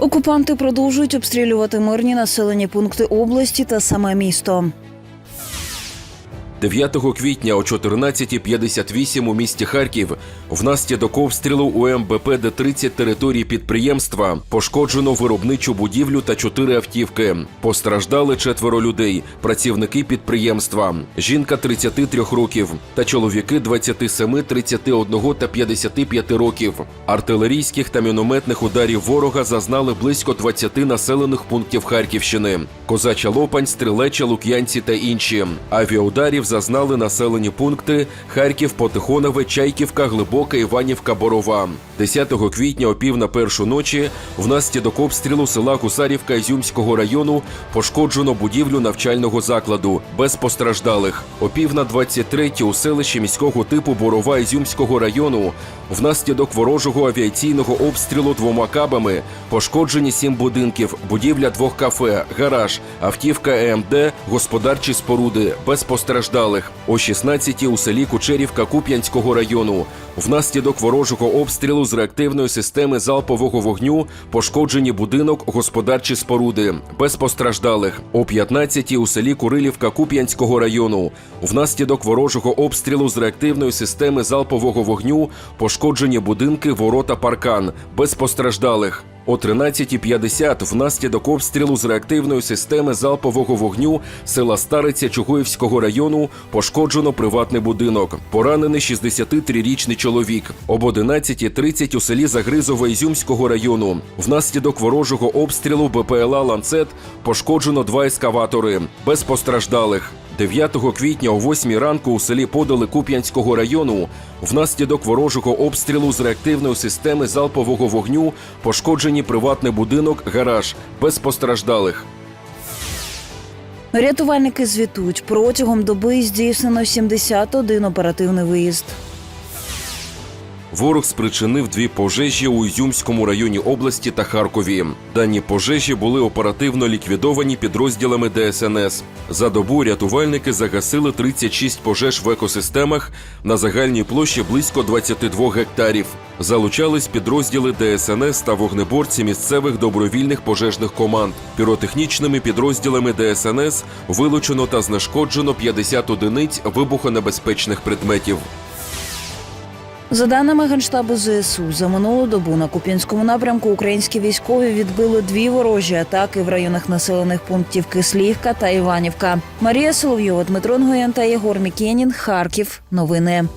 Окупанти продовжують обстрілювати мирні населені пункти області та саме місто. 9 квітня о 14.58 у місті Харків внаслідок обстрілу у МБП Д-30 території підприємства пошкоджено виробничу будівлю та чотири автівки. Постраждали четверо людей, працівники підприємства, жінка 33 років та чоловіки 27, 31 та 55 років. Артилерійських та мінометних ударів ворога зазнали близько 20 населених пунктів Харківщини. Козача Лопань, Стрілеча, Лук'янці та інші. Авіаударів зазнали населені пункти Харків, Потихонове, Чайківка, Глибока, Іванівка, Борова. 10 квітня о пів на першу ночі внаслідок обстрілу села Гусарівка Ізюмського району пошкоджено будівлю навчального закладу без постраждалих. О пів на 23 у селищі міського типу Борова Ізюмського району внаслідок ворожого авіаційного обстрілу двома кабами пошкоджені сім будинків, будівля двох кафе, гараж, автівка ЕМД, господарчі споруди без постраждалих. О 16 у селі Кучерівка Куп'янського району внаслідок ворожого обстрілу з реактивної системи залпового вогню пошкоджені будинок, господарчі споруди без постраждалих. О 15 у селі Курилівка Куп'янського району внаслідок ворожого обстрілу з реактивної системи залпового вогню пошкоджені будинки, ворота, паркан без постраждалих. О 13.50 внаслідок обстрілу з реактивної системи залпового вогню села Стариця Чугуївського району пошкоджено приватний будинок. Поранений 63-річний чоловік. Об 11.30 у селі Загризове Ізюмського району внаслідок ворожого обстрілу БПЛА «Ланцет» пошкоджено два ескаватори без постраждалих. 9 квітня о 8 ранку у селі Подоли Куп'янського району внаслідок ворожого обстрілу з реактивної системи залпового вогню пошкоджені приватний будинок, гараж без постраждалих. Рятувальники звітують протягом доби здійснено 71 оперативний виїзд. Ворог спричинив дві пожежі у Ізюмському районі області та Харкові. Дані пожежі були оперативно ліквідовані підрозділами ДСНС. За добу рятувальники загасили 36 пожеж в екосистемах на загальній площі близько 22 гектарів. Залучались підрозділи ДСНС та вогнеборці місцевих добровільних пожежних команд. Піротехнічними підрозділами ДСНС вилучено та знешкоджено 50 одиниць вибухонебезпечних предметів. За даними Генштабу ЗСУ, за минулу добу на Куп'янському напрямку українські військові відбили дві ворожі атаки в районах населених пунктів Кислівка та Іванівка. Марія Соловйова, Дмитро Нгоян та Єгор Мікенін. Харків. Новини.